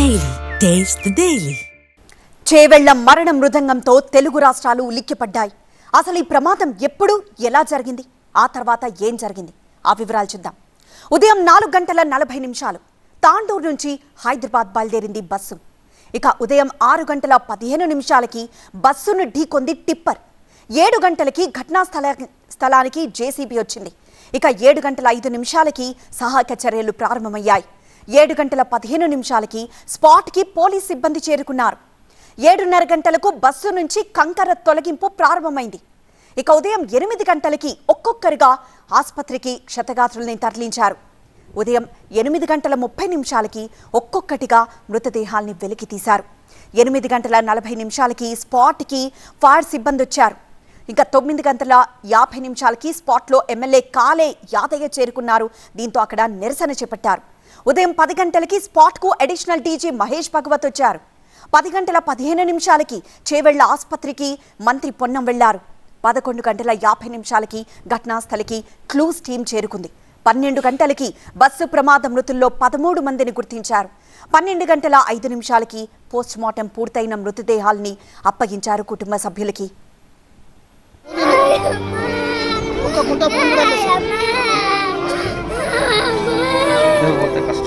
Daily taste daily Chevella మరణ మృదంగంతో తెలుగు రాష్ట్రాలు ఉలిక్కిపడ్డాయి. అసలు ఈ ప్రమాదం ఎప్పుడు ఎలా జరిగింది? ఆ తర్వాత ఏం జరిగింది? ఆ వివరాలు చూద్దాం. ఉదయం నాలుగు గంటల నలభై నిమిషాలు. తాండూరు నుంచి హైదరాబాద్ బయలుదేరింది బస్సు. ఇక ఉదయం ఆరు గంటల పదిహేను నిమిషాలకి బస్సును ఢీకొంది టిప్పర్. ఏడు గంటలకి ఘటనా స్థల స్థలానికి జేసీబీ వచ్చింది. ఇక ఏడు గంటల ఐదు నిమిషాలకి సహాయక చర్యలు ప్రారంభమయ్యాయి. ఏడు గంటల పదిహేను నిమిషాలకి స్పాట్కి పోలీస్ సిబ్బంది చేరుకున్నారు. ఏడున్నర గంటలకు బస్సు నుంచి కంకర తొలగింపు ప్రారంభమైంది. ఇక ఉదయం ఎనిమిది గంటలకి ఒక్కొక్కరిగా ఆసుపత్రికి క్షతగాత్రుల్ని తరలించారు. ఉదయం ఎనిమిది గంటల ముప్పై నిమిషాలకి ఒక్కొక్కటిగా మృతదేహాల్ని వెలికి తీశారు ఎనిమిది గంటల నలభై నిమిషాలకి స్పాట్కి ఫైర్ సిబ్బంది వచ్చారు ఇంకా తొమ్మిది గంటల యాభై నిమిషాలకి స్పాట్లో ఎమ్మెల్యే కాలే యాదయ్య చేరుకున్నారు. దీంతో అక్కడ నిరసన చేపట్టారు. ఉదయం పది గంటలకి స్పాట్కు అడిషనల్ డీజీ మహేష్ భగవత్ వచ్చారు. పది గంటల పదిహేను నిమిషాలకి చేవెళ్ళ ఆసుపత్రికి మంత్రి పొన్నం వెళ్ళారు. పదకొండు గంటల యాభై నిమిషాలకి ఘటనాస్థలికి క్లూస్ టీం చేరుకుంది. పన్నెండు గంటలకి బస్సు ప్రమాద మృతుల్లో పదమూడు మందిని గుర్తించారు. పన్నెండు గంటల ఐదు నిమిషాలకి పోస్టుమార్టం పూర్తయిన మృతదేహాల్ని అప్పగించారు కుటుంబ సభ్యులకి. কোনটা ফোন করে কষ্ট